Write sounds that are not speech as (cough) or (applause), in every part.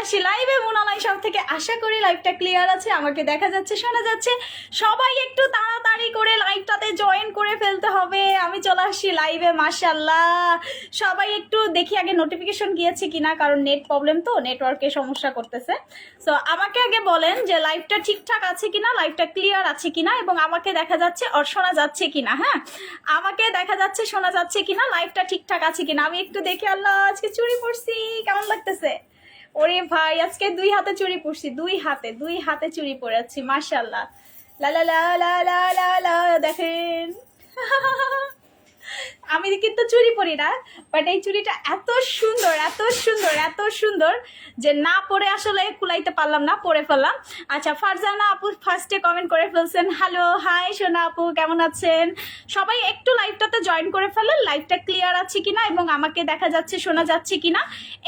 আসি লাইভে মোনালাই সব থেকে আশা করি লাইভটা ক্লিয়ার আছে, আমাকে দেখা যাচ্ছে, শোনা যাচ্ছে। সবাই একটু তাড়াতাড়ি করে লাইভটাতে জয়েন করে ফেলতে হবে। আমি চলে আসছি লাইভে মাশাল্লাহ সবাই একটু দেখি আগে নোটিফিকেশন গিয়েছে কিনা, কারণ নেট প্রবলেম তো নেটওয়ার্কে সমস্যা করতেছে। সো আমাকে আগে বলেন যে লাইভটা ঠিকঠাক আছে কিনা লাইভটা ক্লিয়ার আছে কিনা, এবং আমাকে দেখা যাচ্ছে আর শোনা যাচ্ছে কিনা হ্যাঁ? আমাকে দেখা যাচ্ছে, শোনা যাচ্ছে কিনা লাইভটা ঠিকঠাক আছে কিনা। আমি একটু দেখে, আল্লাহ, আজকে চুরি পড়ছি কেমন লাগতেছে? ওরে ভাই, আজকে দুই হাতে চুরি পড়ছি দুই হাতে দুই হাতে চুরি পড়েছি মার্শাল্লাহ লা লা লা লা লা লা, দেখেন। (laughs) আমি কিন্তু চুরি পরি না বাট এই চুরিটা এত সুন্দর এত সুন্দর এত সুন্দর যে না পরে আসলে কুলাইতে পারলাম না, পরে ফেললাম। আচ্ছা ফারজানা আপু ফার্স্টে কমেন্ট করে ফেলছেন হ্যালো হাই সোনা আপু, কেমন আছেন? সবাই একটু লাইভটাতে জয়েন করে ফেলেন লাইভটা ক্লিয়ার আছে কিনা এবং আমাকে দেখা যাচ্ছে, শোনা যাচ্ছে কিনা,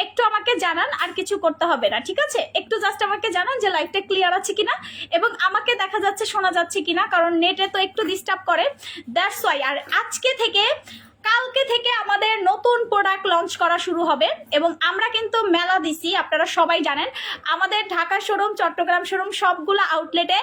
একটু আমাকে জানান, আর কিছু করতে হবে না, ঠিক আছে? একটু জাস্ট আমাকে জানান যে লাইভটা ক্লিয়ার আছে কিনা এবং আমাকে দেখা যাচ্ছে, শোনা যাচ্ছে কিনা, কারণ নেটে তো একটু ডিস্টার্ব করে দ্যাটস ওয়াই আর আজকে থেকে কালকে থেকে আমাদের নতুন প্রোডাক্ট লঞ্চ করা শুরু হবে এবং আমরা কিন্তু মেলা দিছি, আপনারা সবাই জানেন। আমাদের ঢাকা শোরুম চট্টগ্রাম শোরুম সবগুলো আউটলেটে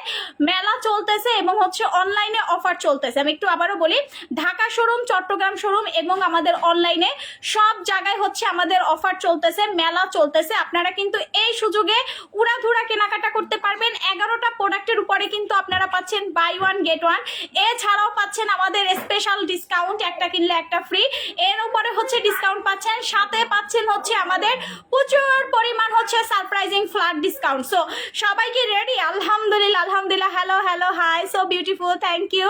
মেলা চলতেছে এবং হচ্ছে অনলাইনে অফার চলতেছে। আমি একটু আবারও বলি, ঢাকা শোরুম চট্টগ্রাম শোরুম এবং আমাদের অনলাইনে সব জায়গায় হচ্ছে আমাদের অফার চলতেছে, মেলা চলতেছে। আপনারা কিন্তু এই সুযোগে উড়াধুরা কেনাকাটা করতে পারবেন। এগারোটা প্রোডাক্টের উপরে কিন্তু আপনারা পাচ্ছেন বাই ওয়ান গেট ওয়ান এছাড়াও পাচ্ছেন আমাদের স্পেশাল ডিসকাউন্ট একটা কিনলে একটা ফ্রি এর উপরে হচ্ছে ডিসকাউন্ট পাচ্ছেন, সাথে পাচ্ছেন হচ্ছে আমাদের প্রচুর পরিমাণ হচ্ছে সারপ্রাইজিং ফ্ল্যাট ডিসকাউন্ট সো সবাই কি রেডি আলহামদুলিল্লাহ আলহামদুলিল্লাহ। Hello hello hi so beautiful thank you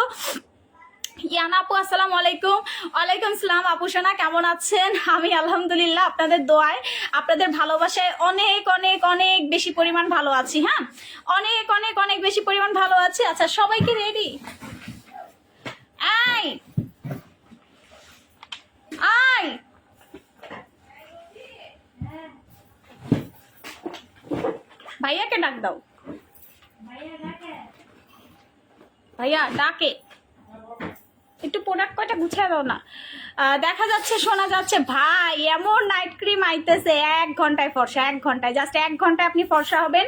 Iyana আপু, আসসালামু আলাইকুম। ওয়ালাইকুম সালাম আপু সোনা, কেমন আছেন? আমি আলহামদুলিল্লাহ আপনাদের দোয়ায়, আপনাদের ভালোবাসায় অনেক অনেক অনেক বেশি পরিমাণ ভালো আছি হ্যাঁ? অনেক অনেক অনেক বেশি পরিমাণ ভালো আছি। আচ্ছা সবাই কি রেডি আই আই ভাইয়াকে ডাক দাও। ভাইয়া, ডাকে। একটু প্রোডাক্ট কয়টা গুছিয়ে দাও না। দেখা যাচ্ছে, শোনা যাচ্ছে, ভাই, এমন নাইট ক্রিম আইতেছে। এক ঘন্টায় ফর্সা, এক ঘন্টায়। জাস্ট এক ঘন্টায় আপনি ফর্সা হবেন।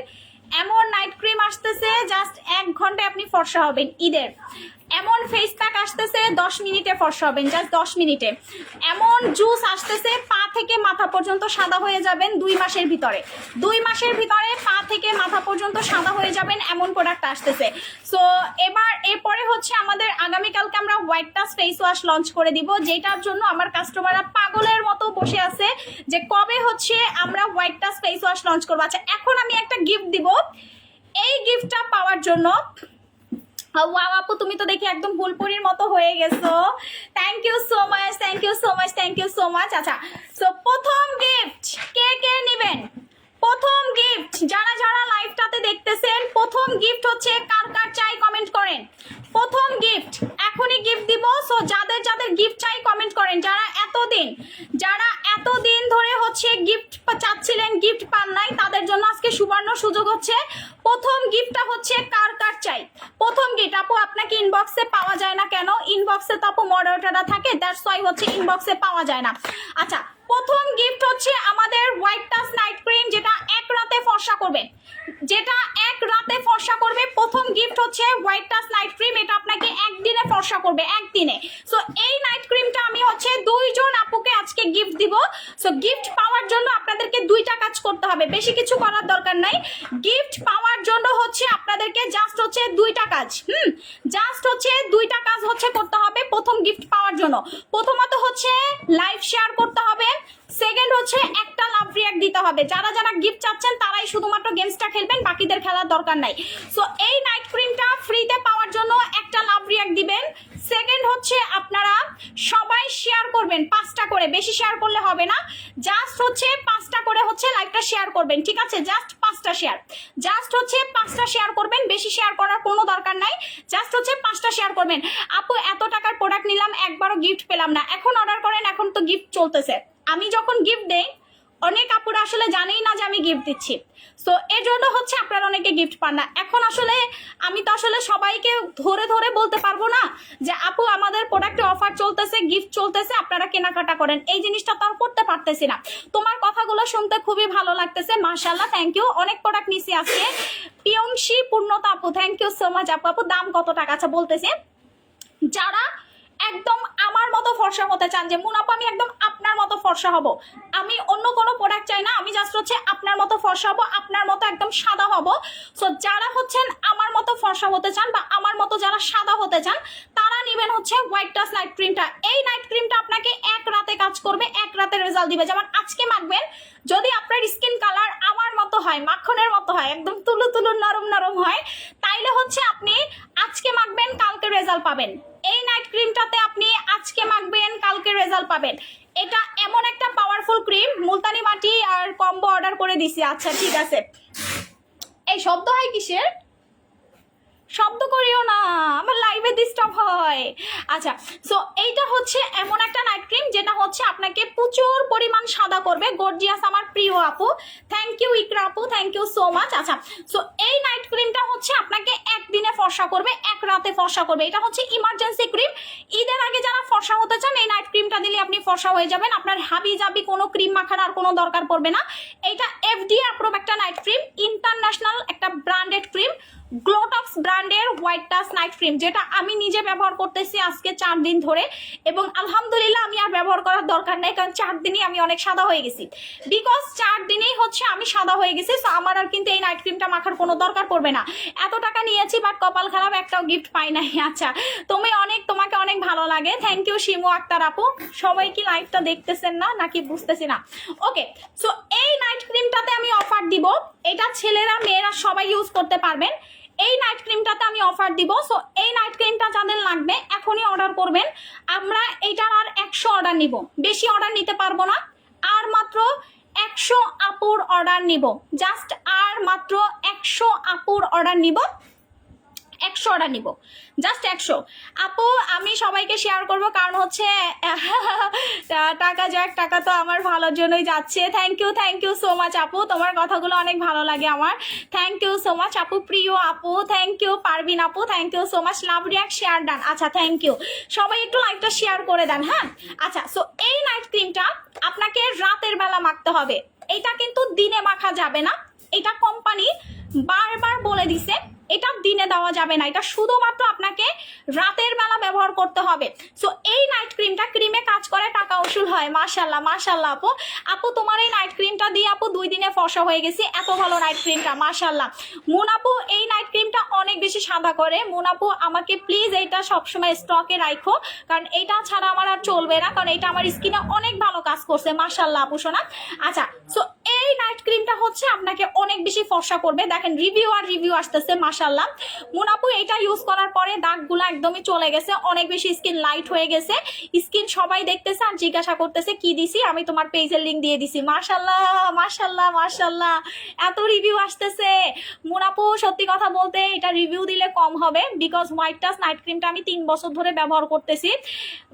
এমন নাইট ক্রিম আসতেছে জাস্ট এক ঘন্টায় আপনি ফর্সা হবেন। ঈদের। এমন ফেস প্যাক আসতেছে, দশ মিনিটে ফর্সা হবেন জাস্ট দশ মিনিটে। এমন জুস আসতেছে, পা থেকে মাথা পর্যন্ত সাদা হয়ে যাবেন দুই মাসের ভিতরে। দুই মাসের ভিতরে পা থেকে মাথা পর্যন্ত সাদা হয়ে যাবেন, এমন প্রোডাক্ট আসতেছে। সো এবার এরপরে হচ্ছে আমাদের আগামীকালকে আমরা white touch face wash launch করে দিব, যেটার জন্য আমার কাস্টমাররা পাগলের মতো বসে আছে যে কবে হচ্ছে আমরা white touch face wash launch করব। আচ্ছা এখন আমি একটা গিফট দিব। এই গিফটটা পাওয়ার জন্য ওয়াও আপু, তুমি তো দেখি একদম ফুলপুরির মতো হয়ে গেছো। Thank you so much thank you so much thank you so much আচ্ছা সো প্রথম গিফট কে কে নেবেন? প্রথম গিফট যারা যারা লাইভটাতে দেখতেছেন, প্রথম গিফট হচ্ছে কার কার চাই কমেন্ট করেন। প্রথম গিফট এখনই গিফট দিব। সো যাদের যাদের গিফট চাই কমেন্ট করেন। যারা এতদিন যারা এতদিন ধরে হচ্ছে গিফট চাচ্ছিলেন গিফট পান নাই, তাদের জন্য আজকে সুবর্ণ সুযোগ হচ্ছে। প্রথম গিফটটা হচ্ছে কার কার চাই। প্রথম গিফট আপু, আপনাকে ইনবক্সে পাওয়া যায় না কেন? ইনবক্সে তো আপু মডারেটাররা থাকে দ্যাটস ওয়াই হচ্ছে ইনবক্সে পাওয়া যায় না। আচ্ছা প্রথম গিফট হচ্ছে আমাদের হোয়াইট টাচ নাইট ক্রিম যেটা এক রাতে ফর্সা করবে। যেটা এক রাতে ফর্সা করবে, প্রথম গিফট হচ্ছে হোয়াইট টাচ নাইট ক্রিম এটা আপনাকে একদিনে ফর্সা করবে, একদিনে। সো এই নাইট ক্রিমটা আমি হচ্ছে দুইজন আপুকে আজকে গিফট দিব। সো গিফট পাওয়ার জন্য আপনাদেরকে দুইটা কাজ করতে হবে, বেশি কিছু করার দরকার নাই। গিফট পাওয়ার জন্য হচ্ছে আপনাদেরকে জাস্ট হচ্ছে দুইটা কাজ, হুম? জাস্ট হচ্ছে দুইটা কাজ হচ্ছে করতে হবে প্রথম গিফট পাওয়ার জন্য। প্রথমত হচ্ছে লাইভ শেয়ার করতে হবে সেকেন্ড হচ্ছে একটা লাভ রিয়াক্ট দিতে হবে। যারা যারা গিফট চাচ্ছেন, তারাই শুধুমাত্র গেমসটা খেলবেন, বাকিদের খেলার দরকার নাই। সো এই নাইট ক্রিমটা ফ্রিতে পাওয়ার জন্য একটা লাভ রিয়াক্ট দিবেন। সেকেন্ড হচ্ছে আপনারা সবাই শেয়ার করবেন, পাঁচটা করে। বেশি শেয়ার করলে হবে না। জাস্ট হচ্ছে পাঁচটা করে হচ্ছে লাইভটা শেয়ার করবেন, ঠিক আছে? জাস্ট পাঁচটা শেয়ার জাস্ট হচ্ছে পাঁচটা শেয়ার করবেন, বেশি শেয়ার করার কোনো দরকার নাই। জাস্ট হচ্ছে পাঁচটা শেয়ার করবেন। আপু, এত টাকার প্রোডাক্ট নিলাম, একবারও গিফট পেলাম না। এখন অর্ডার করেন, এখন তো গিফট চলতেছে। আমি যখন গিফট দেই, অনেক আপুরা আসলে জানেই না যে আমি গিফট দিচ্ছি। সো এর জন্য হচ্ছে আপনারা অনেকে গিফট পান না। এখন আসলে আমি তো আসলে সবাইকে ধরে ধরে বলতে পারব না যে, আপু, আমাদের প্রোডাক্টে অফার চলতেছে গিফট চলতেছে, আপনারা কেনাকাটা করেন। এই জিনিসটা তো আর করতে পারতেছি না। তোমার কথাগুলো শুনতে খুবই ভালো লাগতেছে। মাশাল্লাহ থ্যাংক ইউ অনেক প্রোডাক্ট নিছি আজকে। পিয়ংশী পূর্ণতা আপু থ্যাংক ইউ সো মাচ আপু। আপু, দাম কত টাকা? আচ্ছা বলতেছে। যারা একদম আমার মতো ফর্সা হতে চান যে মুনাপা আমি একদম আপনার মতো ফর্সা হব। আমি অন্য কোনো প্রোডাক্ট চাই না, আমি জাস্ট হচ্ছে আপনার মতো ফর্সা হব, আপনার মতো একদম সাদা হব। সো যারা হচ্ছেন আমার মতো ফর্সা হতে চান বা আমার মতো যারা সাদা হতে চান, তারা নেবেন হচ্ছে হোয়াইট টাস নাইট ক্রিমটা এই নাইট ক্রিমটা আপনাকে এক রাতে কাজ করবে, এক রাতে রেজাল্ট দিবে। যেমন আজকে মাখবেন, যদি আপনার স্কিন কালার আমার মতো হয়, মাখনের মতো হয়, একদম তুলু তুলু নরম নরম হয়, তাইলে হচ্ছে আপনি আজকে মাখবেন, কালকে রেজাল্ট পাবেন। এই নাইট ক্রিমটাতে আপনি আজকে মাখবেন, কালকে রেজাল্ট পাবেন। এটা এমন একটা পাওয়ারফুল ক্রিম মুলতানি মাটি আর কম্বো অর্ডার করে দিছি। আচ্ছা ঠিক আছে। এই শব্দ হয় কিসের? শব্দ করিও না, আমার লাইভে ডিস্টার্ব হয়। আচ্ছা সো এইটা হচ্ছে এমন একটা নাইট ক্রিম যেটা হচ্ছে আপনাকে প্রচুর পরিমাণ সাদা করবে। গর্জিয়াস আমার প্রিয় আপু। থ্যাংক ইউ ইকরা আপু থ্যাংক ইউ সো মাচ আচ্ছা সো এই নাইট ক্রিমটা হচ্ছে আপনাকে একদিনে ফর্সা করবে, এক রাতে ফর্সা করবে। এটা হচ্ছে ইমার্জেন্সি ক্রিম ঈদের আগে যারা ফর্সা হতে চান, এই নাইট ক্রিমটা দিলে আপনি ফর্সা হয়ে যাবেন। আপনার হাবি জাবি কোনো ক্রিম মাখার আর কোনো দরকার পড়বে না। এটা এফডিএ অ্যাপ্রুভ একটা নাইট ক্রিম ইন্টারন্যাশনাল একটা ব্র্যান্ডেড ক্রিম গ্লোটক্স ব্র্যান্ডের হোয়াইট টাচ নাইট ক্রিম, যেটা আমি নিজে ব্যবহার করতেছি আজকে চার দিন ধরে এবং আলহামদুলিল্লাহ আমি আর ব্যবহার করার দরকার নেই, কারণ চার দিনই আমি অনেক সাদা হয়ে গেছি। বিকজ চার দিনেই হচ্ছে আমি সাদা হয়ে গেছি সো আমার আর কিন্তু এই নাইট ক্রিমটা মাখার কোনো দরকার পড়বে না। এত টাকা নিয়েছি বাট কপাল খারাপ, একটাও গিফট পাই নাই। (laughs) আচ্ছা তুমি অনেক, তোমাকে অনেক ভালো লাগে। থ্যাংক ইউ শিমু আক্তার আপু। সবাই কি লাইভটা দেখতেছেন না, নাকি বুঝতেছি না? ওকে সো এই নাইট ক্রিমটাতে আমি অফার দিব। এটা ছেলেরা, মেয়েরা সবাই ইউজ করতে পারবেন। এই নাইট ক্রিমটাতে আমি অফার দিব। সো এই নাইট ক্রিমটা যাদের লাগবে, এখনই অর্ডার করবেন। আমরা এইটার আর একশো অর্ডার নিব। বেশি অর্ডার নিতে পারব না। আর মাত্র একশো আপুর অর্ডার নিব। জাস্ট আর মাত্র একশো আপুর অর্ডার নিব। একশো অর্ডার নিব। জাস্ট একশো। আপু, আমি সবাইকে শেয়ার করব কারণ হচ্ছে টাকা যাক, টাকা তো আমার ভালোর জন্যই যাচ্ছে। Thank you thank you so much আপু। তোমার কথাগুলো অনেক ভালো লাগে আমার। থ্যাংক ইউ সো মাচ আপু, প্রিয় আপু। থ্যাংক ইউ পারবিন আপু। Thank you so much love react share done আচ্ছা থ্যাংক ইউ সবাই একটু লাইকটা শেয়ার করে দেন হ্যাঁ? আচ্ছা সো এই নাইট ক্রিমটা আপনাকে রাতের বেলা মাখতে হবে। এটা কিন্তু দিনে মাখা যাবে না। এটা কোম্পানি বারবার বলে দিছে এটা দিনে দেওয়া যাবে না। এটা শুধুমাত্র আপনাকে রাতের বেলা ব্যবহার করতে হবে। সো এই নাইট ক্রিমটা ক্রিমে কাজ করে, টাকা উসুল হয়। মাশাল্লাহ মাশাল্লাহ আপু। আপু, তোমার এই নাইট ক্রিমটা দিয়ে আপু দুই দিনে ফসা হয়ে গেছি। এত ভালো নাইট ক্রিমটা মাশাল্লাহ মুন আপু, এই নাইট ক্রিমটা অনেক বেশি সাদা করে। মুন আপু, আমাকে প্লিজ এইটা সবসময় স্টকে রাখো কারণ এইটা ছাড়া আমার আর চলবে না। কারণ এটা আমার স্কিনে অনেক ভালো কাজ করছে। মাশাল্লাহ আপু, শোনা। আচ্ছা সো এই নাইট ক্রিমটা হচ্ছে আপনাকে অনেক বেশি ফর্সা করবে। দেখেন রিভিউ আর রিভিউ আসতেছে মাশাল্লাহ মুনাপু, এটা ইউজ করার পরে দাগগুলো একদমই চলে গেছে। অনেক বেশি স্কিন লাইট হয়ে গেছে। স্কিন সবাই দেখতেছে আর জিজ্ঞাসা করতেছে, কি দিছি? আমি তোমার পেজের লিঙ্ক দিয়ে দিছি। মাশাল্লাহ মাশাল্লাহ মাশাল্লাহ এত রিভিউ আসতেছে। মুনাপু, সত্যি কথা বলতে এটা রিভিউ দিলে কম হবে বিকজ হোয়াইট টাচ নাইট ক্রিমটা আমি তিন বছর ধরে ব্যবহার করতেছি।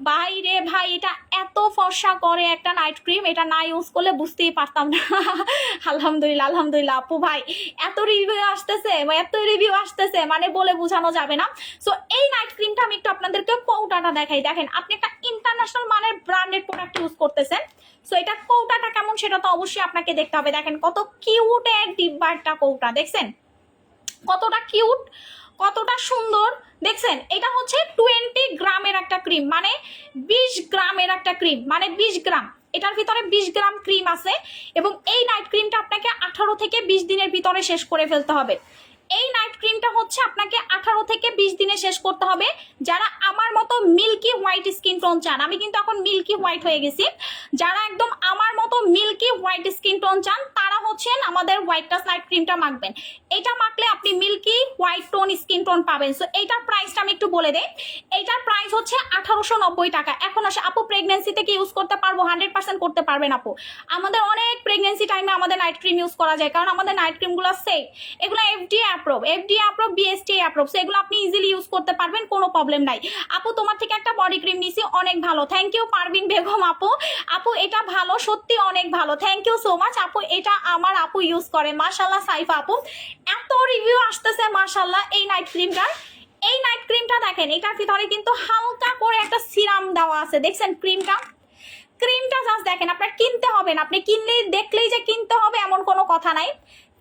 ভাই রে ভাই, এটা এত ফর্সা করে একটা নাইট ক্রিম এটা না ইউজ করলে বুঝতেই পারতাম না। (laughs) আলহামদুলিল্লাহ আলহামদুলিল্লাহ। আপু ভাই, এত রিভিউ আসতেছে, এত রিভিউ আসতেছে মানে বলে বোঝানো যাবে না। সো এই নাইট ক্রিমটা আমি একটু আপনাদেরকে কৌটাটা দেখাই। দেখেন, আপনি একটা ইন্টারন্যাশনাল মানের ব্র্যান্ডেড প্রোডাক্ট ইউজ করতেছেন। সো এটা কৌটাটা কেমন সেটা তো অবশ্যই আপনাকে দেখতে হবে। দেখেন, কত কিউট এক ডিব্বা একটা কৌটা, দেখছেন? কতটা কিউট কতটা সুন্দর, দেখছেন? এটা হচ্ছে টোয়েন্টি গ্রামের একটা ক্রিম মানে বিশ গ্রামের একটা ক্রিম মানে বিশ গ্রাম। এটার ভিতরে বিশ গ্রাম ক্রিম আছে এবং এই নাইট ক্রিমটা আপনাকে আঠারো থেকে বিশ দিনের ভিতরে শেষ করে ফেলতে হবে। এই নাইট ক্রিমটা হচ্ছে আপনাকে আঠারো থেকে বিশ দিনে শেষ করতে হবে। যারা আমার মতো মিল্কি হোয়াইট স্কিন টোন চান, আমি কিন্তু এখন মিল্কি হোয়াইট হয়ে গেছি। যারা একদম আমার মতো মিল্কি হোয়াইট স্কিন টোন চান, তারা হচ্ছেন আমাদের হোয়াইট টাচ নাইট ক্রিমটা মাখবেন। এটা মাখলে আপনি milky white tone skin tone পাবেন। সো এইটার প্রাইসটা আমি একটু বলে দেই। এইটার প্রাইস হচ্ছে আঠারোশো নব্বই টাকা। এখন আসে, আপু প্রেগনেন্সিতে কি ইউজ করতে পারব? হান্ড্রেড পার্সেন্ট করতে পারবেন আপু। আমাদের অনেক প্রেগনেন্সি টাইমে আমাদের নাইট ক্রিম ইউজ করা যায়। কারণ আমাদের নাইট ক্রিমগুলো সেফ এগুলো FD approve FD approve BST approve so এগুলো আপনি ইজিলি ইউজ করতে পারবেন, কোনো প্রবলেম নাই। আপু, তোমার থেকে একটা বডি ক্রিম নিছি, অনেক ভালো। থ্যাংক ইউ পারভিন বেগম আপু। আপু, এটা ভালো, সত্যি অনেক ভালো। থ্যাংক ইউ সো মাচ আপু, এটা আমার আপু ইউজ করে মাশাল্লাহ সাইফা আপু। এত রিভিউ আসতেছে মাশাল্লাহ এই নাইট ক্রিমটার এই নাইট ক্রিমটা দেখেন, এটার ভিতরে কিন্তু হালকা করে একটা সিরাম দেওয়া আছে। দেখছেন ক্রিমটা ক্রিমটা জাস্ট দেখেন, আপনার কিনতে হবে না। আপনি কিনলেই, দেখলেই যে কিনতে হবে, এমন কোনো কথা নাই।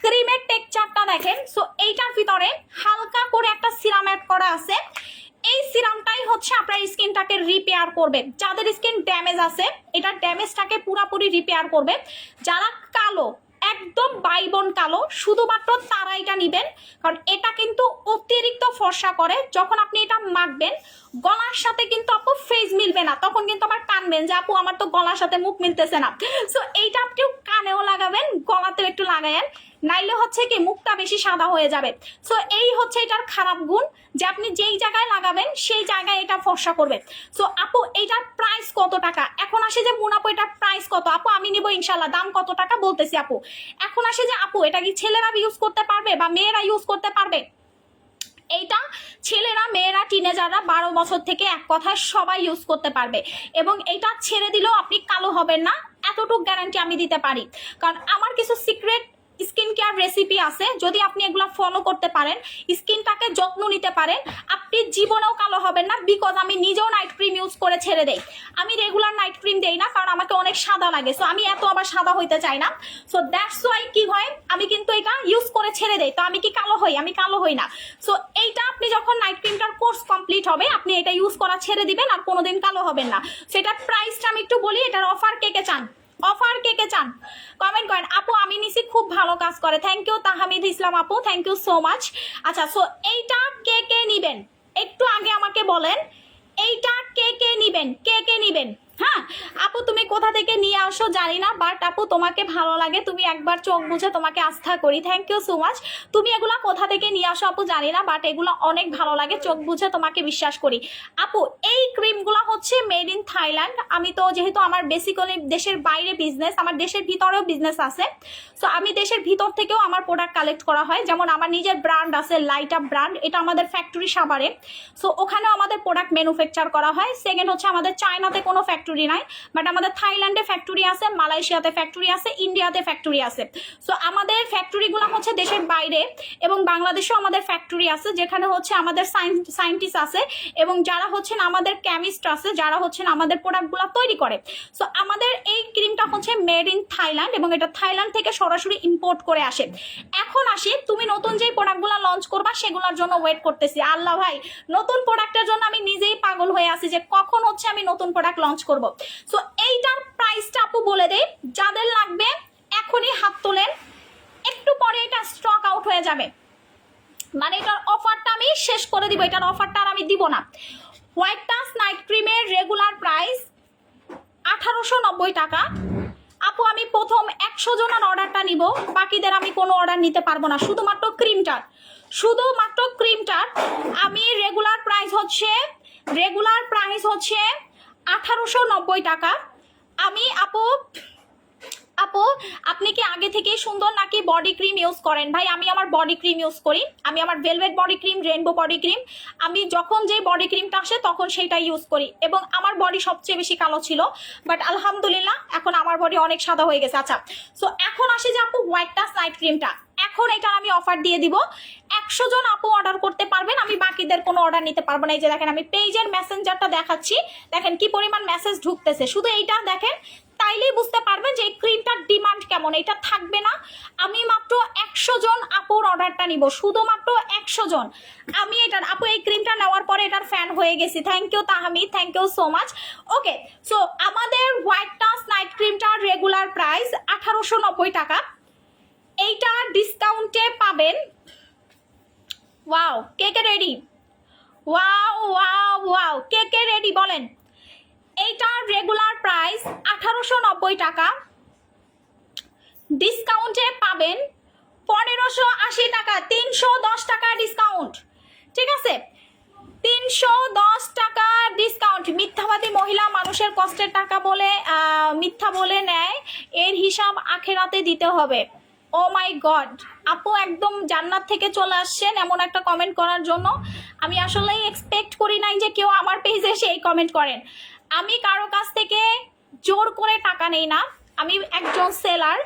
ক্রিমের টেক্সচারটা দেখেন। সো এইটার ভিতরে হালকা করে একটা সিরাম অ্যাড করা আছে। এই সিরামটাই হচ্ছে আপনার স্কিনটাকে রিপেয়ার করবে। যাদের স্কিন ড্যামেজ আছে, এটা ড্যামেজটাকে পুরোপুরি রিপেয়ার করবে। যারা কালো, একদম বাইবন কালো, শুধুমাত্র তারা এটা নিবেন। কারণ এটা কিন্তু অতিরিক্ত ফর্সা করে। যখন আপনি এটা মাখবেন, গলার সাথে কিন্তু আপু ফেস মিলবে না। তখন কিন্তু আবার টানবেন যে, আপু, আমার তো গলার সাথে মুখ মিলতেছে না। সো এইটা আপনি কানেও লাগাবেন, গলাতেও একটু লাগায়েন। নাইলে হচ্ছে কি মুখটা বেশি সাদা হয়ে যাবে। সো এই হচ্ছে এটার খারাপ গুণ যে আপনি যেই জায়গায় লাগাবেন সেই জায়গায় এটা ফর্সা করবে। সো আপু এইটার প্রাইস কত টাকা? এখন আসে যে মুনাপু এটার প্রাইস কত? আপু, আমি নিব ইনশাল্লাহ দাম কত টাকা বলতেছি আপু। এখন আসে যে আপু, এটা কি ছেলেরা ইউজ করতে পারবে বা মেয়েরা ইউজ করতে পারবে? এইটা ছেলেরা, মেয়েরা টিনেজাররা বারো বছর থেকে এক কথায় সবাই ইউজ করতে পারবে। এবং এটা ছেড়ে দিলেও আপনি কালো হবেন না। এতটুকু গ্যারান্টি আমি দিতে পারি। কারণ আমার কিছু সিক্রেট স্কিন কেয়ার রেসিপি আছে, যদি আপনি এগুলো ফলো করতে পারেন, স্কিনটাকে যত্ন নিতে পারেন, আপনি জীবনেও কালো হবেন না বিকজ আমি নিজেও নাইট ক্রিম ইউজ করে ছেড়ে দেই। আমি রেগুলার নাইট ক্রিম দেই না, কারণ আমাকে অনেক সাদা লাগে সো আমি এত আবার সাদা হইতে চাই না। সো দ্যাটস ওয়াই কি হয়, আমি কিন্তু এটা ইউজ করে ছেড়ে দেই, তো আমি কি কালো হই? আমি কালো হই না। সো এইটা আপনি যখন নাইট ক্রিমটার কোর্স কমপ্লিট হবে, আপনি এটা ইউজ করা ছেড়ে দিবেন আর কোনোদিন কালো হবেন না। সেটার প্রাইসটা আমি একটু বলি, এটার অফার কে কে চান? অফার কে কে চান? কমেন্ট করেন। আপু, আমি নিছি খুব ভালো কাজ করে। থ্যাংক ইউ তাহামিদ ইসলাম আপু থ্যাংক ইউ সো মাচ আচ্ছা সো এইটা কে কে নিবেন? একটু আগে আমাকে বলেন। এইটা কে কে নিবেন? কে কে নিবেন? হ্যাঁ আপু তুমি কোথা থেকে নিয়ে আসো জানি না বাট আপু তোমাকে ভালো লাগে, তুমি একবার চোখ বুঝে তোমাকে আস্থা করি। থ্যাংক ইউ সো মাচ তুমি এগুলা কোথা থেকে নিয়ে আসো আপু জানি না বাট এগুলো অনেক ভালো লাগে, চোখ বুঝে তোমাকে বিশ্বাস করি। আপু, এই ক্রিমগুলো হচ্ছে মেড ইন থাইল্যান্ড আমি তো যেহেতু আমার বেসিক্যালি দেশের বাইরে বিজনেস আমার দেশের ভিতরেও বিজনেস আছে। সো আমি দেশের ভিতর থেকেও আমার প্রোডাক্ট কালেক্ট করা হয়। যেমন আমার নিজের ব্র্যান্ড আছে লাইট আপ ব্র্যান্ড এটা আমাদের ফ্যাক্টরি সাভারে। সো ওখানেও আমাদের প্রোডাক্ট ম্যানুফ্যাকচার করা হয়। সেকেন্ড হচ্ছে আমাদের চায়নাতে কোনো ফ্যাক্টরি নাই বাট আমাদের থাইল্যান্ডে ফ্যাক্টরি আছে, মালয়েশিয়াতে ফ্যাক্টরি আছে, ইন্ডিয়াতে ফ্যাক্টরি আছে। সো আমাদের ফ্যাক্টরিগুলো হচ্ছে দেশের বাইরে এবং বাংলাদেশেও আমাদের ফ্যাক্টরি আছে, যেখানে হচ্ছে আমাদের সায়েন্টিস্ট আছে এবং যারা হচ্ছেন আমাদের কেমিস্ট আছে, যারা হচ্ছেন আমাদের প্রোডাক্টগুলো তৈরি করে। সো আমাদের এই ক্রিমটা হচ্ছে মেড ইন থাইল্যান্ড এবং এটা থাইল্যান্ড থেকে সরাসরি ইম্পোর্ট করে আসে। এখন আসি, তুমি নতুন যেই প্রোডাক্টগুলো লঞ্চ করবা, সেগুলোর জন্য ওয়েট করতেছি। আল্লাহ ভাই, নতুন প্রোডাক্টের জন্য আমি নিজেই পাগল হয়ে আছি যে কখন হচ্ছে আমি নতুন প্রোডাক্ট লঞ্চ করব। সো এইটার প্রাইসটা আপু বলে দেই। যাদের লাগবে, এখনই হাত তোলেন। একটু পরে এটা স্টক আউট হয়ে যাবে। মানে এটার অফারটা আমি শেষ করে দিব। এটার অফারটা আর আমি দিব না। হোয়াইট টাস নাইট ক্রিমের রেগুলার প্রাইস আঠারোশো নব্বই টাকা। আপু, আমি প্রথম একশো জনের অর্ডারটা নিব। বাকিদের আমি কোনো অর্ডার নিতে পারব না। শুধুমাত্র ক্রিমটার শুধুমাত্র ক্রিমটার আমি রেগুলার প্রাইস হচ্ছে রেগুলার প্রাইস হচ্ছে আঠারোশো নব্বই টাকা। আমি আপু আপু, আপনি কি আগে থেকে সুন্দর নাকি বডি ক্রিম ইউজ করেন? ভাই, আমি আমার বডি ক্রিম ইউজ করি। আমি আমার velvet body cream rainbow body cream আমি যখন যে বডি ক্রিমটা আসে তখন সেইটা ইউজ করি। এবং আমার বডি সবচেয়ে বেশি কালো ছিল বাট আলহামদুলিল্লাহ এখন আমার বডি অনেক সাদা হয়ে গেছে। আচ্ছা সো এখন আসে যে আপু হোয়াইট টাস নাইট ক্রিমটা এখন এটা আমি অফার দিয়ে দিব। একশো জন আপু অর্ডার করতে পারবেন, আমি বাকিদের কোনো অর্ডার নিতে পারব না। এই যে দেখেন, আমি পেজের মেসেঞ্জারটা দেখাচ্ছি। দেখেন কি পরিমাণ মেসেজ ঢুকতেছে। শুধু এইটা দেখেন, তাইলেই বুঝতে পারবেন যে এই ক্রিমটার ডিমান্ড কেমন। এটা থাকবে না। আমি মাত্র একশো জন আপুর অর্ডারটা নিব। শুধুমাত্র একশো জন। আমি এটার, আপু এই ক্রিমটা নেওয়ার পরে এটার ফ্যান হয়ে গেছি। Thank you Tahmid thank you so much okay so আমাদের হোয়াইট টাস নাইট ক্রিমটার রেগুলার প্রাইস আঠারোশো নব্বই টাকা। এইটা ডিসকাউন্টে পাবেন। Wow K K ready wow wow wow K K ready বলেন। এইটার রেগুলার প্রাইস আঠারোশো নব্বই টাকা। ডিসকাউন্টে পাবেন পনেরোশো আশি টাকা, তিনশো দশ টাকা ডিসকাউন্ট ঠিক আছে? তিনশো দশ টাকা ডিসকাউন্ট মিথ্যাবাদী মহিলা মানুষের কষ্টের টাকা বলে মিথ্যা বলে নেয়। এর হিসাব আখেরাতে দিতে হবে। ও মাই গড, আপু একদম জান্নাত থেকে চলে আসছেন এমন একটা কমেন্ট করার জন্য। আমি আসলেই এক্সপেক্ট করি নাই যে কেউ আমার পেজে এসে এই কমেন্ট করেন। আমি কারও কাছ থেকে জোর করে টাকা নেই না। আমি একজন সেলার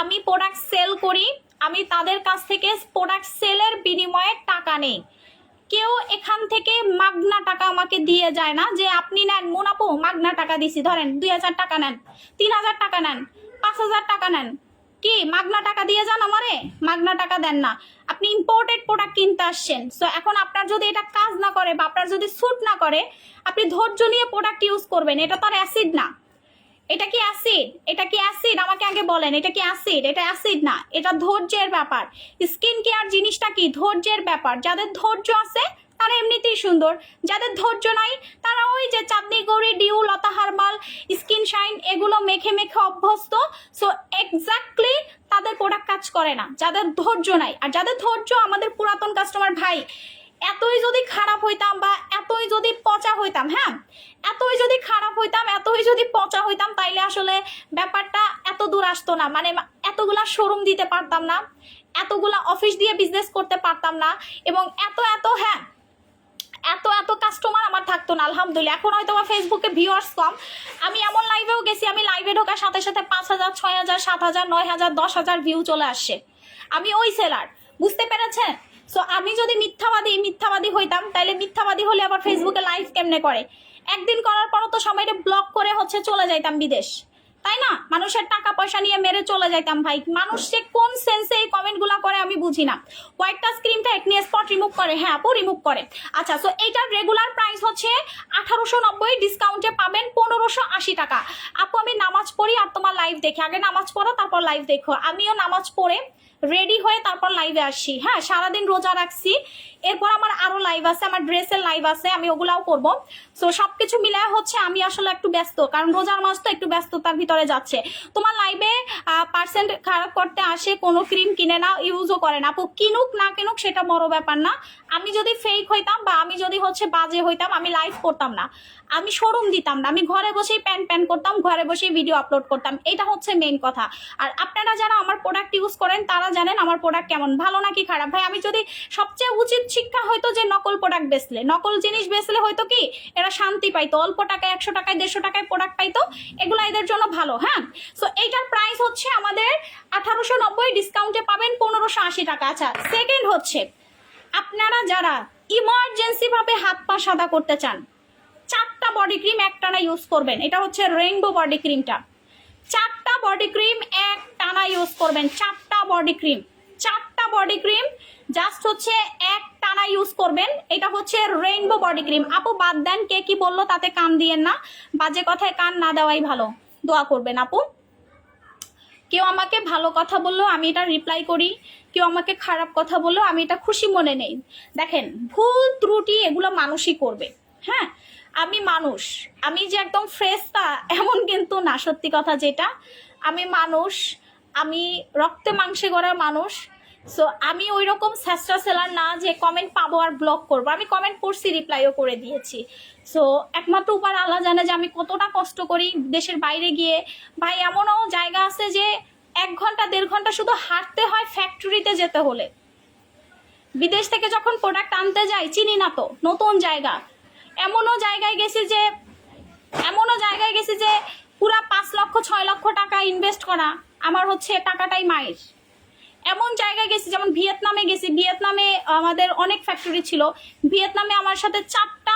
আমি প্রোডাক্ট সেল করি, আমি তাদের কাছ থেকে প্রোডাক্ট সেলের বিনিময়ে টাকা নেই। কেউ এখান থেকে মাগনা টাকা আমাকে দিয়ে যায় না যে আপনি নেন, মোনাপো, মাগনা টাকা দিছি, ধরেন দুই হাজার টাকা নেন, তিন হাজার টাকা নেন, পাঁচ হাজার টাকা নেন। কি, মাগনা টাকা দিয়ে যান আমারে? মাগনা টাকা দেন না। আপনি ইম্পোর্টেড প্রোডাক্ট কিনতে আসছেন। সো এখন আপনার যদি এটা কাজ না করে বা আপনার যদি স্যুট না করে, আপনি ধৈর্য নিয়ে প্রোডাক্ট ইউজ করবেন। এটা তো আর অ্যাসিড না। এটা কি অ্যাসিড এটা কি অ্যাসিড আমাকে আগে বলেন, এটা কি অ্যাসিড এটা অ্যাসিড না। এটা ধৈর্যের ব্যাপার। স্কিন কেয়ার জিনিসটা কি? ধৈর্যের ব্যাপার। যাদের ধৈর্য আছে তারা এমনিতেই সুন্দর। যাদের ধৈর্য নাই, তারা ওই যে Chandni Gouri, dew, Lata herbal, skin shine, এগুলো মেখে মেখে অভ্যস্ত। সো এক্স্যাক্টলি তাদের প্রোডাক্ট কাজ করে না। যাদের ধৈর্য নাই, আর যাদের ধৈর্য আমাদের পুরাতন কাস্টমার ভাই, এতই যদি খারাপ হইতাম বা এতই যদি পচা হইতাম হ্যাঁ? এতই যদি খারাপ হইতাম, এতই যদি পচা হইতাম, তাইলে আসলে ব্যাপারটা এত দূর আসতো না। মানে এতগুলা শোরুম দিতে পারতাম না, এতগুলা অফিস দিয়ে বিজনেস করতে পারতাম না, এবং এত এত হ্যাঁ এত এত কাস্টমার আমার থাকতো না, আলহামদুলিল্লাহ। এখন হয়তো আমার ফেসবুকে ভিউয়ার্স কম। আমি এমন লাইভেও গেছি, আমি লাইভে ঢোকার সাথে সাথে পাঁচ হাজার, ছয় হাজার, সাত হাজার, নয় হাজার, দশ হাজার ভিউ চলে আসছে। আমি ওই সেলার বুঝতে পেরেছেন? সো আমি যদি মিথ্যাবাদী মিথ্যাবাদী হইতাম তাহলে মিথ্যাবাদী হলে আবার ফেসবুকে লাইভ কেমনে করে? একদিন করার পরও তো সময়টা ব্লক করে হচ্ছে চলে যাইতাম বিদেশ। তাই না? মানুষের টাকা পয়সা নিয়ে মেরে চলে যাইতাম ভাই। মানুষ যে কোন সেন্সে এই কমেন্টগুলো করে আমি বুঝি না। হোয়াইট টাচ ক্রিমটা একনি স্পট রিমুভ করে হ্যাঁ আপু রিমুভ করে। আচ্ছা সো এইটার রেগুলার প্রাইস হচ্ছে আঠারোশো নব্বই ডিসকাউন্টে পাবেন পনেরোশো আশি টাকা। আপু, আমি নামাজ পড়ি আর তোমার লাইভ দেখি। আগে নামাজ পড়ো, তারপর লাইভ দেখো। আমিও নামাজ পড়ে রেডি হয়ে তারপর লাইভে আসি। হ্যাঁ সারাদিন রোজা রাখছি। এরপর আমার আরও লাইভ আছে, আমার ড্রেসের লাইভ আছে, আমি ওগুলাও করব সো সবকিছু মিলে হচ্ছে আমি আসলে একটু ব্যস্ত, কারণ রোজার মাস তো একটু ব্যস্ততার ভিতরে যাচ্ছে। তোমার লাইভে পার্সেন্ট খারাপ করতে আসে, কোনো ক্রিম কিনে না ইউজও করে না। আপু, কিনুক না কিনুক সেটা বড় ব্যাপার না। আমি যদি ফেক হইতাম বা আমি যদি হচ্ছে বাজে হইতাম, আমি লাইভ করতাম না। আমি শোরুম দিতাম না। আমি ঘরে বসেই প্যান প্যান করতাম, ঘরে বসেই ভিডিও আপলোড করতাম। এটা হচ্ছে মেন কথা। আর আপনারা যারা আমার প্রোডাক্ট ইউজ করেন, তারা জানেন আমার প্রোডাক্ট কেমন। ভালো নাকি খারাপ? ভাই, আমি যদি সবচেয়ে উচিত শিক্ষা হয়তো যে নকল প্রোডাক্ট বেচলে। নকল জিনিস বেচলে হয়তো কি? এরা শান্তি পাইতো। অল্প টাকায়, একশো টাকায়, দেড়শো টাকায় প্রোডাক্ট পাইতো। এগুলো এদের জন্য ভালো হ্যাঁ? সো এইটার প্রাইস হচ্ছে আমাদের আঠারোশো নব্বই ডিসকাউন্টে পাবেন পনেরোশো আশি টাকা। আচ্ছা সেকেন্ড হচ্ছে, আপনারা যারা ইমার্জেন্সি ভাবে হাত পা সাদা করতে চান, চারটা বডি ক্রিম একটানা ইউজ করবেন। এটা হচ্ছে রেইনবো বডি ক্রিমটা চারটা বডি ক্রিম এক টানা ইউজ করবেন, চারটা বডি ক্রিম চারটা বডি ক্রিম জাস্ট হচ্ছে এক টানা ইউজ করবেন। এটা হচ্ছে রেইনবো বডি ক্রিম আপু, বাদ দেন কে কি বলল, তাতে কান দিয়েন না। বাজে কথায় কান না দেওয়াই ভালো। দোয়া করবেন, আপু। কেউ আমাকে ভালো কথা বলল আমি এটা রিপ্লাই করি, কেউ আমাকে খারাপ কথা বলল আমি এটা খুশি মনে নেই। দেখেন, ভুল, ত্রুটি এগুলো মানুষই করবে হ্যাঁ? আমি মানুষ, আমি যে একদম ফ্রেশ তা, এমন কিন্তু না, সত্যি কথা যেটা। আমি মানুষ, আমি রক্তে মাংসে গড়া মানুষ সো আমি ওই রকম স্যাস্ট্রা সেলার না যে কমেন্ট পাবো আর ব্লক করব। আমি কমেন্ট করছি রিপ্লাইও করে দিয়েছি। সো একমাত্র উপার আল্লাহ জানে যে আমি কতটা কষ্ট করি দেশের বাইরে গিয়ে। ভাই, এমনও জায়গা আছে যে এক ঘণ্টা, দেড় ঘণ্টা শুধু হাঁটতে হয় ফ্যাক্টরিতে যেতে হলে। বিদেশ থেকে যখন প্রোডাক্ট আনতে যাই, চিনি না তো, নতুন জায়গা। এমনও জায়গায় গেছি যে, এমনও জায়গায় গেছি যে পুরা পাঁচ লক্ষ, ছয় লক্ষ টাকা ইনভেস্ট করা আমার হচ্ছে টাকাটাই মায়ের। এমন জায়গায় গেছি, যেমন ভিয়েতনামে গেছি। ভিয়েতনামে আমাদের অনেক ফ্যাক্টরি ছিল। ভিয়েতনামে আমার সাথে চারটা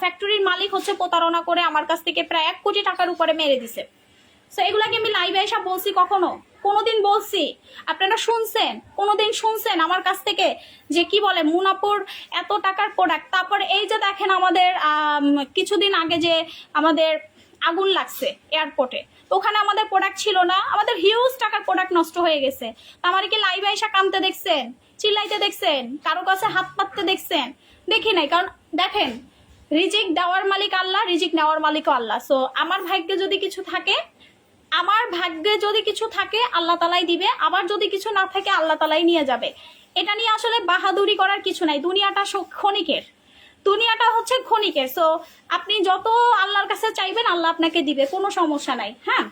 ফ্যাক্টরির মালিক হচ্ছে প্রতারণা করে আমার কাছ থেকে প্রায় এক কোটি টাকার উপরে মেরে দিছে। সো এগুলাকে আমি লাইভে এসে বলছি কখনো? কোনোদিন বলছি। আপনারা শুনছেন? কোনোদিন শুনছেন আমার কাছ থেকে? যে কি বলে মুনাপুর এত টাকার প্রোডাক্ট তারপর এই যে দেখেন আমাদের কিছুদিন আগে যে আমাদের আগুন লাগছে এয়ারপোর্টে তো ওখানে আমাদের প্রোডাক্ট ছিল না। আমাদের হিউজ টাকার প্রোডাক্ট নষ্ট হয়ে গেছে। তো আমার কি লাইভে এসে কামতে দেখছেন? চিল্লাইতে দেখছেন? কারও কাছে হাত পাততে দেখছেন? দেখি নাই। কারণ দেখেন রিজিক দেওয়ার মালিক আল্লাহ, রিজিক নেওয়ার মালিকও আল্লাহ। সো আমার ভাগ্যে যদি কিছু থাকে, আমার ভাগ্যে যদি কিছু থাকে, আল্লাহ তালাই দিবে। আবার যদি কিছু না থাকে, আল্লাহ তালাই নিয়ে যাবে। এটা নিয়ে আসলে বাহাদুরি করার কিছু নাই। দুনিয়াটা ক্ষণিকের। দুনিয়াটা হচ্ছে ক্ষণিকের। সো আপনি যত আল্লাহর কাছে চাইবেন, আল্লাহ আপনাকে দিবে। কোনো সমস্যা নাই। হ্যাঁ?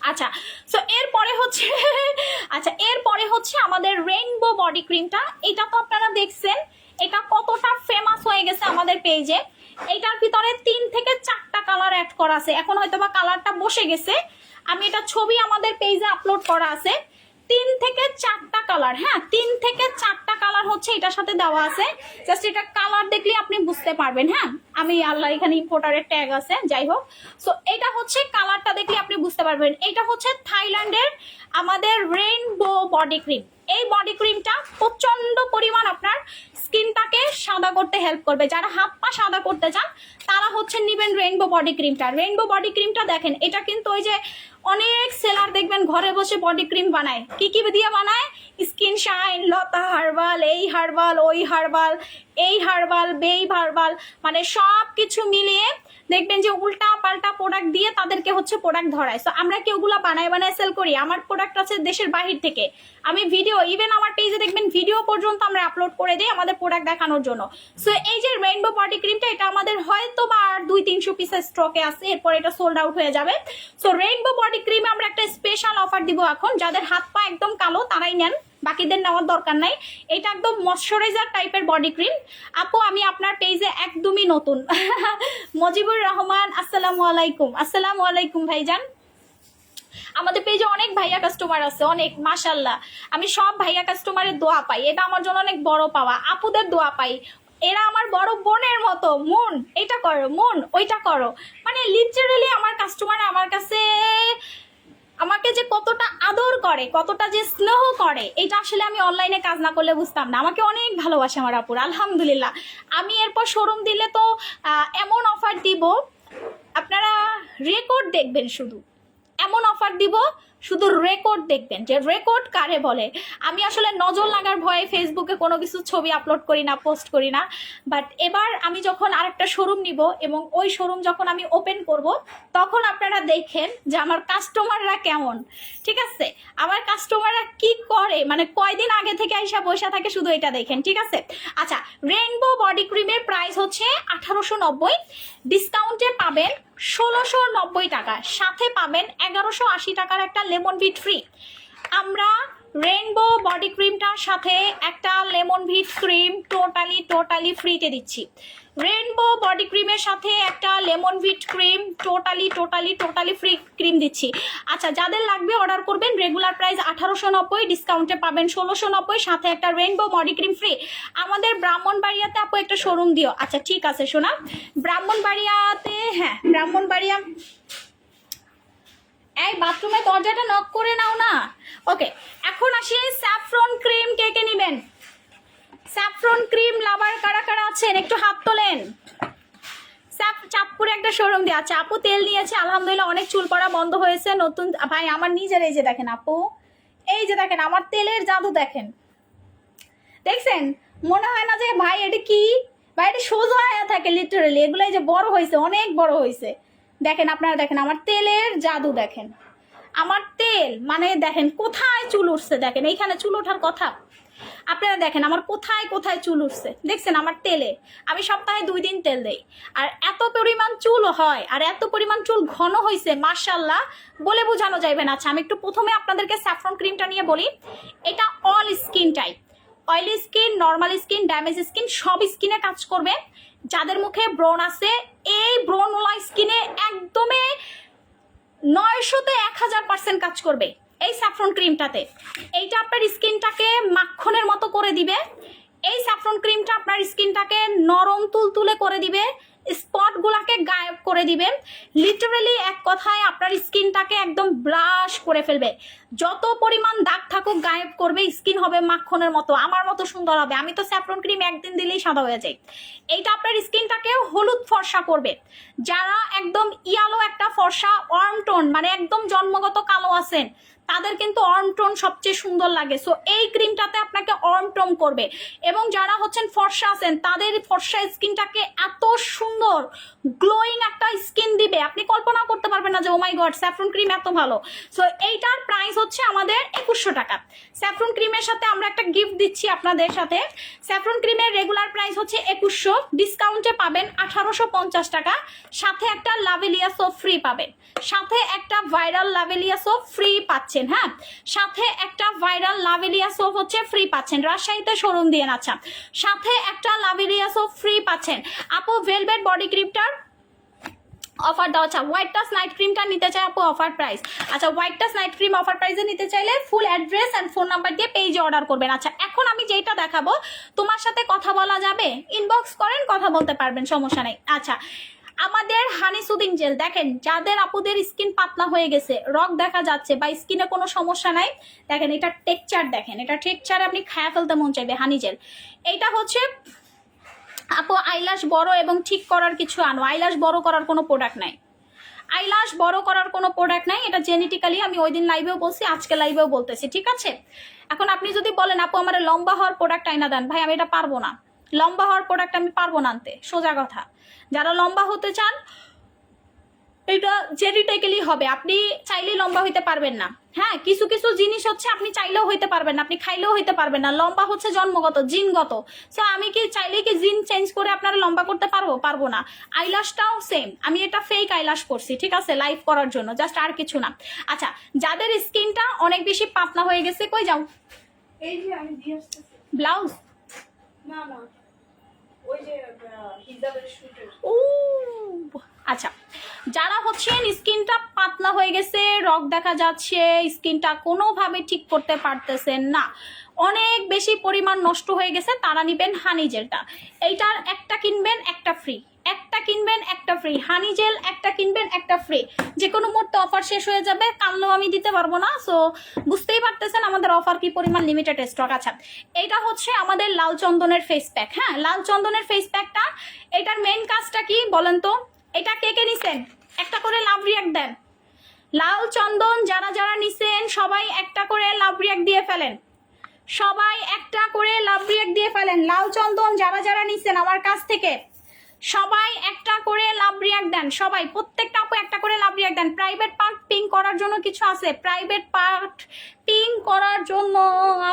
আচ্ছা। সো এরপরে হচ্ছে (laughs) আচ্ছা এরপরে হচ্ছে আমাদের রেইনবো বডি ক্রিমটা এটা তো আপনারা দেখছেন। এটা কতটা ফেমাস হয়ে গেছে আমাদের পেজে এটার ভিতরে তিন থেকে চারটা কালার অ্যাড করা আছে। এখন হয়তো বা কালারটা বসে গেছে। আমি এটা ছবি আমাদের পেজে আপলোড করা আছে। তিন থেকে চারটা কালার হ্যাঁ? তিন থেকে চারটা কালার হচ্ছে এটার সাথে দেওয়া আছে। জাস্ট এটা কালার দেখলে আপনি বুঝতে পারবেন হ্যাঁ? আমি আল্লাহ এখানে ইম্পোর্টারের ট্যাগ আছে, যাই হোক। সো এটা হচ্ছে কালারটা দেখলে আপনি বুঝতে পারবেন। এটা হচ্ছে থাইল্যান্ডের আমাদের রেইনবো বডি ক্রিম এই বডি ক্রিমটা প্রচণ্ড পরিমাণ আপনার স্কিনটাকে সাদা করতে হেল্প করবে। যারা হাত পা সাদা করতে চান, তারা হচ্ছে নিবেন রেইনবো বডি ক্রিমটা রেইনবো বডি ক্রিমটা দেখেন, এটা কিন্তু ওই যে অনেক সেলার দেখবেন ঘরে বসে বডি ক্রিম বানায়। কি কি দিয়ে বানায়? স্কিন শাইন লতা হার্বাল, এই হার্বাল, ওই হার্বাল, এই হার্বাল, বেই হার্বাল মানে সব কিছু মিলিয়ে দেখবেন যে উল্টা পাল্টা প্রোডাক্ট দিয়ে তাদেরকে হচ্ছে প্রোডাক্ট ধরায়। সো আমরা কি ওগুলো বানায় বানায় সেল করি? আমার প্রোডাক্ট আছে দেশের বাহির থেকে। আমি ভিডিও ইভেন আমার পেজে দেখবেন ভিডিও পর্যন্ত আমরা আপলোড করে দিই আমাদের প্রোডাক্ট দেখানোর জন্য। সো এই যে রেইনবো বডি ক্রিমটা এটা আমাদের হয়তো বা আর দুই, তিনশো পিসের স্টকে আছে, এরপর এটা সোল্ড আউট হয়ে যাবে। সো রেইনবো বডি ক্রিমে আমরা একটা স্পেশাল অফার দিব এখন। যাদের হাত পা একদম কালো, তারাই নেন। বাকিদের নেওয়ার দরকার নাই। এটা একদম ময়শ্চারাইজার টাইপের বডি ক্রিম আপু, আমি আপনার পেজে একদমই নতুন। (laughs) মজিবুর রহমান, আসসালামু আলাইকুম। আসসালামু আলাইকুম, ভাইজান। আমাদের পেজে অনেক ভাইয়া কাস্টমার আছে, অনেক মাশাল্লাহ আমি সব ভাইয়া কাস্টমারের দোয়া পাই। এটা আমার জন্য অনেক বড় পাওয়া। আপুদের দোয়া পাই। এরা আমার বড় বোনের মতো। মন, এটা করো, মন, ওইটা করো। মানে লিটারেলি আমার কাস্টমার আমার কাছে আমাকে যে কতটা আদর করে, কতটা যে স্নেহ করে, এটা আসলে আমি অনলাইনে কাজ না করলে বুঝতাম না। আমাকে অনেক ভালোবাসে আমার আপুর, আলহামদুলিল্লাহ। আমি এরপর শোরুম দিলে তো এমন অফার দিব, আপনারা রেকর্ড দেখবেন শুধু। এমন অফার দিব শুধু রেকর্ড দেখবেন। যে রেকর্ড কারে বলে? আমি আসলে নজর লাগার ভয়ে ফেসবুকে কোনো কিছু ছবি আপলোড করি না পোস্ট করি না। বাট এবার আমি যখন আরেকটা শোরুম নিব এবং ওই শোরুম যখন আমি ওপেন করব, তখন আপনারা দেখেন যে আমার কাস্টমাররা কেমন। ঠিক আছে? আমার কাস্টমাররা কি করে? মানে কয়দিন আগে থেকে আইসা বসে থাকে, শুধু এটা দেখেন। ঠিক আছে? আচ্ছা রেইনবো বডি ক্রিমের প্রাইস হচ্ছে আঠারোশো নব্বই। ডিসকাউন্টে পাবেন ষোলোশো নব্বই টাকা। সাথে পাবেন এগারোশো আশি টাকার একটা লেমন ভিট ফ্রি আমরা রেইনবো বডি ক্রিমটার সাথে একটা lemon vit cream totally totally ফ্রিতে দিচ্ছি। রেইনবো বডি ক্রিমের সাথে একটা lemon ভিট cream totally totally totally free cream দিচ্ছি। আচ্ছা যাদের লাগবে অর্ডার করবেন রেগুলার প্রাইস আঠারোশো নব্বই ডিসকাউন্টে পাবেন ষোলোশো নব্বই, সাথে একটা রেইনবো বডি ক্রিম ফ্রি আমাদের ব্রাহ্মণবাড়িয়াতে আপু একটা শোরুম দিও। আচ্ছা ঠিক আছে, শোনা। ব্রাহ্মণবাড়িয়াতে হ্যাঁ ব্রাহ্মণবাড়িয়া এই বাথরুমে দরজাটা নক করে নাও না। ওকে এখন আসি স্যাফ্রন ক্রিম কে কে নেবেন? স্যাফ্রন ক্রিম লাভার কারা কারা আছেন? একটু হাত তোলেন। চাঁদপুরে একটা শোরুম দিয়ে আছে। আপু তেল নিয়েছে, আলহামদুলিল্লাহ অনেক চুল পড়া বন্ধ হয়েছে। নতুন ভাই, আমার নিজের এই যে দেখেন আপু, এই যে দেখেন, আমার তেলের জাদু দেখেন। দেখছেন? মনে হয় না যে ভাই, এটা কি? ভাই, এটা সোজা হয়ে থাকে লিটারেলি এগুলো যে বড় হয়েছে, অনেক বড় হয়েছে। দেখেন আপনারা দেখেন, আমার তেলের জাদু দেখেন। আমার তেল মানে দেখেন কোথায় চুল উঠছে দেখেন, এইখানে চুল ওঠার কথা। আপনারা দেখেন, আমার কোথায় কোথায় চুল উঠছে। দেখছেন আমার তেলে, আমি সপ্তাহে দুই দিন তেল দেই। আর এত পরিমাণ চুল হয়, আর এত পরিমাণ চুল ঘন হয়েছে মার্শাল্লাহ বলে বোঝানো যাবে না। আচ্ছা আমি একটু প্রথমে আপনাদেরকে স্যাফরন ক্রিমটা নিয়ে বলি। এটা all skin type oily skin normal skin damage skin সব স্কিনে কাজ করবে। যাদের মুখে ব্রণ আছে, এই ব্রণওয়ালা স্কিনে একদমই নয়শোতে এক হাজার পার্সেন্ট কাজ করবে এই স্যাফ্রন ক্রিমটাতে এইটা আপনার স্কিনটাকে মাখনের মতো করে দিবে। এই স্যাফ্রন ক্রিমটা আপনার স্কিনটাকে নরম তুলতুলে করে দিবে। স্পটগুলোকে গায়েব করে দিবে। লিটারেলি এক কথায় আপনার স্কিনটাকে একদম ব্রাশ করে ফেলবে। যত পরিমাণ দাগ থাকুক গায়েব করবে, স্কিন হবে মাখনের মতো, আমার মতো সুন্দর হবে। আমি তো স্যাফরন ক্রিম একদিন দিলেই সাদা হয়ে যাই এইটা আপনার স্কিনটাকে হলুদ ফর্সা করবে। যারা একদম ইয়ালো একটা ফর্সা ওয়ার্ম টোন মানে একদম জন্মগত কালো আছেন তাদের কিন্তু অর্ম টোন সবচেয়ে সুন্দর লাগে। সো এই ক্রিমটাতে আপনাকে অর্ম টোন করবে। এবং যারা হচ্ছেন ফর্সা আছেন, তাদের ফর্সা স্কিনটাকে এত সুন্দর গ্লোয়িং একটা স্কিন দিবে। আপনি কল্পনা করতে পারবেন না যে oh my god saffron cream এত ভালো। সো এইটার প্রাইস হচ্ছে আমাদের একুশশো টাকা। স্যাফরন ক্রিমের সাথে আমরা একটা গিফট দিচ্ছি আপনাদের সাথে। স্যাফরন ক্রিমের রেগুলার প্রাইস হচ্ছে একুশশো। ডিসকাউন্টে পাবেন আঠারোশো পঞ্চাশ টাকা। সাথে একটা লাভেলিয়া সোপ ফ্রি পাবেন। সাথে একটা ভাইরাল লাভেলিয়া সোপ ফ্রি পাচ্ছেন। হ্যাঁ? সাথে একটা ভাইরাল লাভেলিয়া হচ্ছে ফ্রি পাচ্ছেন। রাজশাহীতে শোরুম দিয়ে আচ্ছা। সাথে একটা লাভেলিয়া ফ্রি পাচ্ছেন। আপু ভেলভেট বডি ক্রিমটার অফার দাও আচ্ছা হোয়াইট টাস নাইট ক্রিমটা নিতে চাই আপু অফার প্রাইস আচ্ছা white touch night cream offer প্রাইসে নিতে চাইলে full address and phone number দিয়ে পেজে অর্ডার করবেন। আচ্ছা এখন আমি যেটা দেখাবো, তোমার সাথে কথা বলা যাবে। ইনবক্স করেন, কথা বলতে পারবেন, সমস্যা নেই। আচ্ছা আমাদের হানি সুদিং জেল দেখেন, যাদের আপুদের স্কিন পাতলা হয়ে গেছে রক দেখা যাচ্ছে বা স্কিনে কোনো সমস্যা নাই, দেখেন, এটা টেকচার দেখেন, এটা টেকচার আপনি খায়া ফেলতে মন চাইবে হানি জেল এইটা হচ্ছে আপু আইলাশ বড় এবং ঠিক করার কিছু আনো আইলাশ বড় করার কোনো প্রোডাক্ট নাই। আইলাশ বড় করার কোনো প্রোডাক্ট নাই, এটা জেনেটিক্যালি আমি ওই দিন লাইভেও বলছি, আজকে লাইভেও বলতেছি, ঠিক আছে? এখন আপনি যদি বলেন, আপু, আমার লম্বা হওয়ার প্রোডাক্ট আইনা দেন, ভাই, আমি এটা পারব না। লম্বা হওয়ার প্রোডাক্ট আমি পারব না আনতে, সোজা কথা। যারা লম্বা হতে চান এটা জেনেটিক্যালি হবে। আপনি চাইলেই লম্বা হইতে পারবেন না। হ্যাঁ কিছু কিছু জিনিস হচ্ছে আপনি চাইলেও হইতে পারবেন না আপনি খাইলেও হইতে পারবেন না। লম্বা হচ্ছে জন্মগত জিনগত। সো আমি কি চাইলেই কি জিন চেঞ্জ করে আপনারা লম্বা করতে পারব? পারব না। আইলাশটাও সেম আমি এটা ফেক আইলাশ করছি ঠিক আছে? লাইভ করার জন্য জাস্ট আর কিছু না। আচ্ছা যাদের স্কিনটা অনেক বেশি পাতলা হয়ে গেছে কই যাও? এই যে আমি ব্লাউজ না না ওই যে আহ, হিজাবের শুটের ও আচ্ছা। যারা হচ্ছেন, স্কিনটা পাতলা হয়ে গেছে রক দেখা যাচ্ছে, স্কিনটা কোনোভাবে ঠিক করতে পারতেছেন না। অনেক বেশি পরিমাণ নষ্ট হয়ে গেছে, তারা নিবেন হানি জেলটা এইটার একটা কিনবেন, একটা ফ্রি একটা কিনবেন, একটা ফ্রি হানি জেল একটা কিনবেন, একটা ফ্রি যে কোনো মুহূর্তে অফার শেষ হয়ে যাবে কামলেও আমি দিতে পারব না। সো বুঝতেই পারতেছেন আমাদের অফার কি পরিমাণ লিমিটেড স্টক আছে এইটা হচ্ছে আমাদের লাল চন্দনের ফেস প্যাক হ্যাঁ? লাল চন্দনের ফেস প্যাকটা এটার মেন কাজটা কি বলেন তো? এটা কে কে নিছেন? একটা করে লাভ রিয়াক্ট দেন। লাল চন্দন যারা যারা নিছেন, সবাই একটা করে লাভ রিয়াক্ট দিয়ে ফেলেন। সবাই একটা করে লাভ রিয়াক্ট দিয়ে ফেলেন। লাল চন্দন যারা যারা নিছেন আমার কাছ থেকে সবাই একটা করে লাভ রিয়াক দেন, সবাই, প্রত্যেকটা আপু একটা করে লাভ রিয়াক দেন। প্রাইভেট পার্ট পিং করার জন্য কিছু আছে। প্রাইভেট পার্ট পিং করার জন্য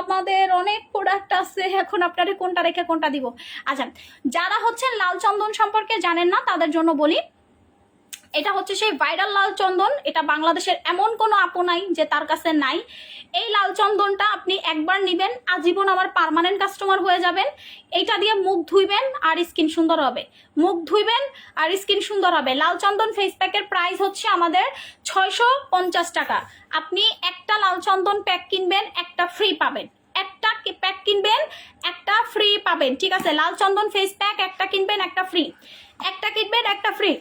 আমাদের অনেক প্রোডাক্ট আছে। এখন আপনাদের কোনটা রেখে কোনটা দিব? আচ্ছা যারা হচ্ছেন লাল চন্দন সম্পর্কে জানেন না, তাদের জন্য বলি এটা হচ্ছে সেই ভাইরাল লাল চন্দন। এটা বাংলাদেশের এমন কোনো আপু নাই যে তার কাছে নাই। এই লাল চন্দনটা আপনি একবার নিবেন, আজীবন আমার পার্মানেন্ট কাস্টমার হয়ে যাবেন। এইটা দিয়ে মুখ ধুইবেন আর স্কিন সুন্দর হবে। মুখ ধুইবেন আর স্কিন সুন্দর হবে। লাল চন্দন ফেস প্যাকের প্রাইস হচ্ছে আমাদের ছয়শো পঞ্চাশ টাকা। আপনি একটা লাল চন্দন প্যাক কিনবেন, একটা ফ্রি পাবেন। একটা প্যাক কিনবেন, একটা ফ্রি পাবেন। ঠিক আছে, লাল চন্দন ফেস প্যাক একটা কিনবেন, একটা ফ্রি একটা কিনবেন, একটা free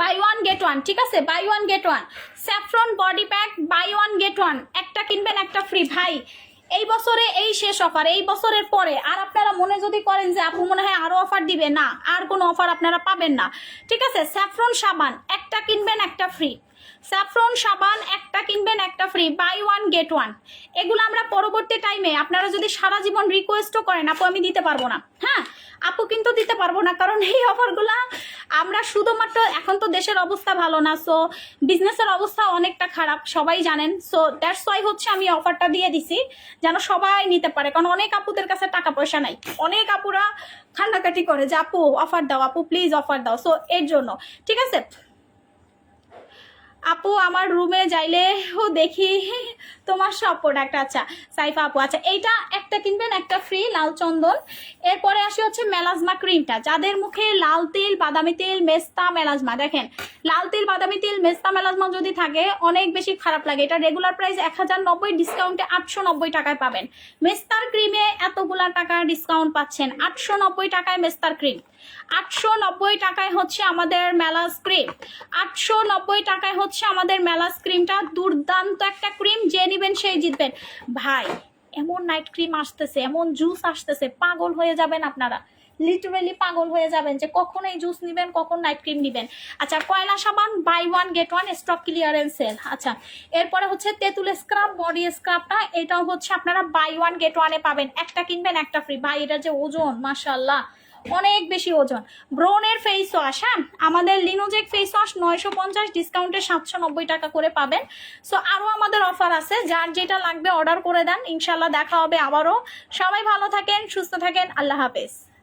buy one get one ঠিক আছে? Buy one get one saffron body pack buy one get one একটা কিনবেন, একটা ফ্রি ভাই, এই বছরে এই শেষ অফার এই বছরের পরে আর আপনারা মনে যদি করেন যে আপু মনে হয় আরও অফার দিবে, না, আর কোনো অফার আপনারা পাবেন না। ঠিক আছে? স্যাফ্রন সাবান, একটা কিনবেন, একটা ফ্রি স্যাফরন সাবান, একটা কিনবেন, একটা free buy one get one এগুলো আমরা পরবর্তী টাইমে আপনারা যদি সারা জীবন রিকোয়েস্টও করেন, আপু, আমি দিতে পারব না। হ্যাঁ আপু কিন্তু দিতে পারব না, কারণ এই অফারগুলা আমরা শুধুমাত্র এখন তো দেশের অবস্থা ভালো না সো বিজনেসের অবস্থা অনেকটা খারাপ, সবাই জানেন। সো দ্যাটস ওয়াই হচ্ছে আমি অফারটা দিয়ে দিছি, যেন সবাই নিতে পারে, কারণ অনেক আপুদের কাছে টাকা পয়সা নাই। অনেক আপুরা খান্নাকাটি করে যে, আপু অফার দাও, আপু প্লিজ অফার দাও। সো এর জন্য, ঠিক আছে? আপু আমার রুমে যাইলেও দেখি তোমার সব প্রোডাক্ট আচ্ছা সাইফা আপু আচ্ছা এইটা একটা কিনবেন, একটা ফ্রি লাল চন্দন। এরপরে আসি হচ্ছে মেলাজমা ক্রিমটা যাদের মুখে লাল তিল, বাদামি তিল, মেস্তা, মেলাজমা, দেখেন, লাল তিল, বাদামি তিল, মেস্তা, মেলাজমা যদি থাকে, অনেক বেশি খারাপ লাগে। এটা রেগুলার প্রাইস এক হাজার নব্বই ডিসকাউন্টে আটশো নব্বই টাকায় পাবেন। মেস্তার ক্রিমে এতগুলা টাকা ডিসকাউন্ট পাচ্ছেন। আটশো নব্বই টাকায় মেস্তার ক্রিম আটশো নব্বই টাকায় হচ্ছে আমাদের মেলাস ক্রিম আটশো নব্বই টাকায় হচ্ছে আমাদের মেলাস ক্রিমটা দুর্দান্ত একটা ক্রিম যে নিবেন, সেই জিতবেন। ভাই, এমন নাইট ক্রিম আসতেছে, এমন জুস আসতেছে, পাগল হয়ে যাবেন আপনারা। লিটারেলি পাগল হয়ে যাবেন যে কখন এই জুস নিবেন, কখন নাইট ক্রিম নিবেন। আচ্ছা কয়লা সাবান buy one get one stock clearance sale আচ্ছা এরপরে হচ্ছে তেঁতুল স্ক্রাব বডি স্ক্রাবটা এটাও হচ্ছে আপনারা বাই ওয়ান গেট ওয়ানে পাবেন। একটা কিনবেন, একটা ফ্রি ভাই, এটা যে ওজন মাশাল্লাহ অনেক বেশি ওজন। ব্রোনের ফেস ওয়াশ হ্যাঁ? আমাদের লিনোজেক ফেস ওয়াশ নয়শো পঞ্চাশ ডিসকাউন্টে সাতশো নব্বই টাকা করে পাবেন। সো আরও আমাদের অফার আছে। যার যেটা লাগবে অর্ডার করে দেন। ইনশাল্লাহ দেখা হবে আবারও। সবাই ভালো থাকেন, সুস্থ থাকেন। আল্লাহ হাফেজ।